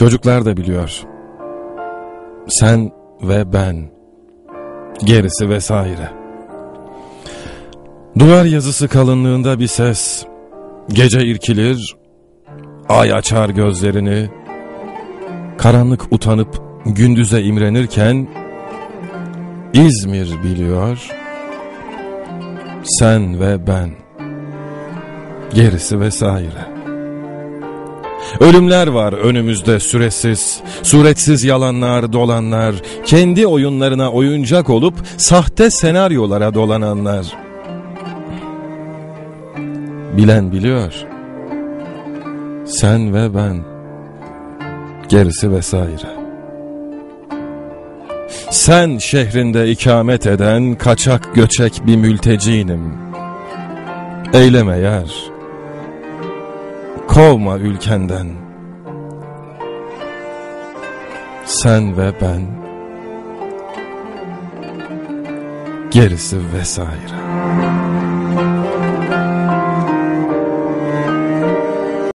Çocuklar da biliyor. Sen ve ben. Gerisi vesaire. Duvar yazısı kalınlığında bir ses. Gece irkilir, ay açar gözlerini. Karanlık utanıp gündüze imrenirken İzmir biliyor. Sen ve ben. Gerisi vesaire. Ölümler var önümüzde süresiz, suretsiz yalanlar dolanlar, kendi oyunlarına oyuncak olup sahte senaryolara dolananlar. Bilen biliyor. Sen ve ben. Gerisi vesaire. Sen şehrinde ikamet eden kaçak göçek bir mültecinim. Eyleme yer. Kovma ülkenden. Sen ve ben. Gerisi vesaire.